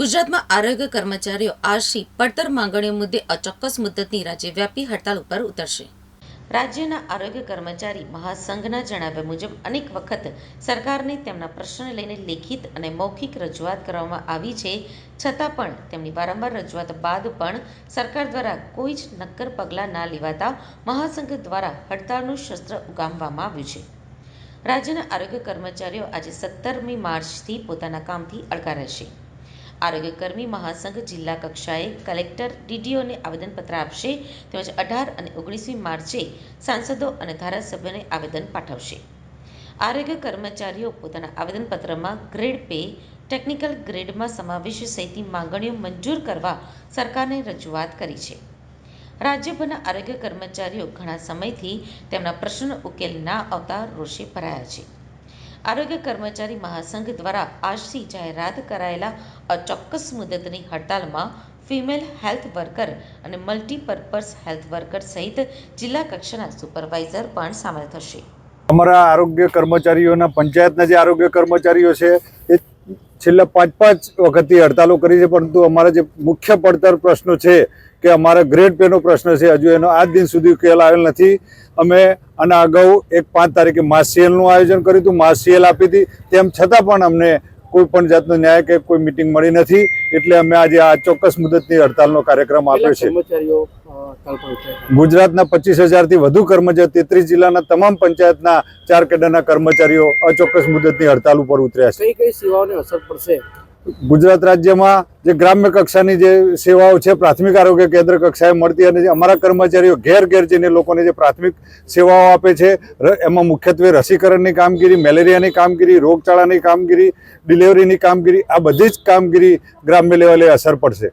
ગુજરાતમાં આરોગ્ય કર્મચારીઓ આજથી પડતર માંગણીઓ મુદ્દે અચોક્કસ મુદ્દતની રાજ્યવ્યાપી હડતાલ ઉપર ઉતરશે. રાજ્યના આરોગ્ય કર્મચારી મહાસંઘના જણાવ્યા મુજબ અનેક વખત સરકારને તેમના પ્રશ્નને લઈને લેખિત અને મૌખિક રજૂઆત કરવામાં આવી છે. છતાં પણ તેમની વારંવાર રજૂઆત બાદ પણ સરકાર દ્વારા કોઈ જ નક્કર પગલાં ના લેવાતા મહાસંઘ દ્વારા હડતાળનું શસ્ત્ર ઉગામવામાં આવ્યું છે. રાજ્યના આરોગ્ય કર્મચારીઓ આજે સત્તરમી માર્ચથી પોતાના કામથી અળગા રહેશે. આરોગ્ય કર્મી મહાસંઘ જિલ્લા કક્ષાએ કલેક્ટર ડીડીઓને આવેદનપત્ર આપશે, તેમજ અઢાર અને ઓગણીસમી માર્ચે સાંસદો અને ધારાસભ્યોને આવેદન પાઠવશે. આરોગ્ય કર્મચારીઓ પોતાના આવેદનપત્રમાં ગ્રેડ પે, ટેકનિકલ ગ્રેડમાં સમાવેશ સહિતની માંગણીઓ મંજૂર કરવા સરકારને રજૂઆત કરી છે. રાજ્યભરના આરોગ્ય કર્મચારીઓ ઘણા સમયથી તેમના પ્રશ્નનો ઉકેલ ના આવતા રોષે ભરાયા છે. આરોગ્ય કર્મચારી મહાસંઘ દ્વારા આજથી જાહેરાત કરાયેલા અચોક્કસ મુદતની હડતાલમાં ફિમેલ હેલ્થ વર્કર અને મલ્ટીપર્પઝ હેલ્થ વર્કર સહિત જિલ્લા કક્ષાના સુપરવાઇઝર પણ સામેલ થશે. અમારા આરોગ્ય કર્મચારીઓના પંચાયતના જે આરોગ્ય કર્મચારીઓ છે, એ છેલ્લા પાંચ પાંચ વખતથી હડતાલો કરી છે, પરંતુ અમારા જે મુખ્ય પડતર પ્રશ્નો છે કે અમારા ગ્રેડ પેનો પ્રશ્ન છે, હજુ એનો આજ દિન સુધી ઉકેલ આવેલ નથી. અમે આના અગાઉ એક પાંચ તારીખે માસ સેલનું આયોજન કર્યું હતું માસ સેલ આપી હતી. તેમ છતાં પણ અમને કોઈ પણ જાતનો ન્યાય કે કોઈ મિટિંગ મળી નથી એટલે અમે આજે આ ચોક્કસ મુદતની હડતાલનો કાર્યક્રમ આપ્યો છે. ગુજરાતના પચીસ હજારથી વધુ કર્મચારીઓ તેત્રીસ જિલ્લાના તમામ પંચાયતના ચાર કેડરના કર્મચારીઓ અચોક્કસ મુદતની હડતાલ ઉપર ઉતર્યા છે. કઈ કઈ સેવાઓને અસર પડશે? ગુજરાત રાજ્યમાં જે ગ્રામ્ય કક્ષાની જે સેવાઓ છે, પ્રાથમિક આરોગ્ય કેન્દ્ર કક્ષાએ મળતી અને અમારા કર્મચારીઓ ઘેર ઘેર જઈને લોકોને જે પ્રાથમિક સેવાઓ આપે છે એમાં મુખ્યત્વે રસીકરણની કામગીરી, મેલેરિયાની કામગીરી, રોગચાળાની કામગીરી, ડિલિવરીની કામગીરી, આ બધી જ કામગીરી ગ્રામ્ય લેવલે અસર પડશે.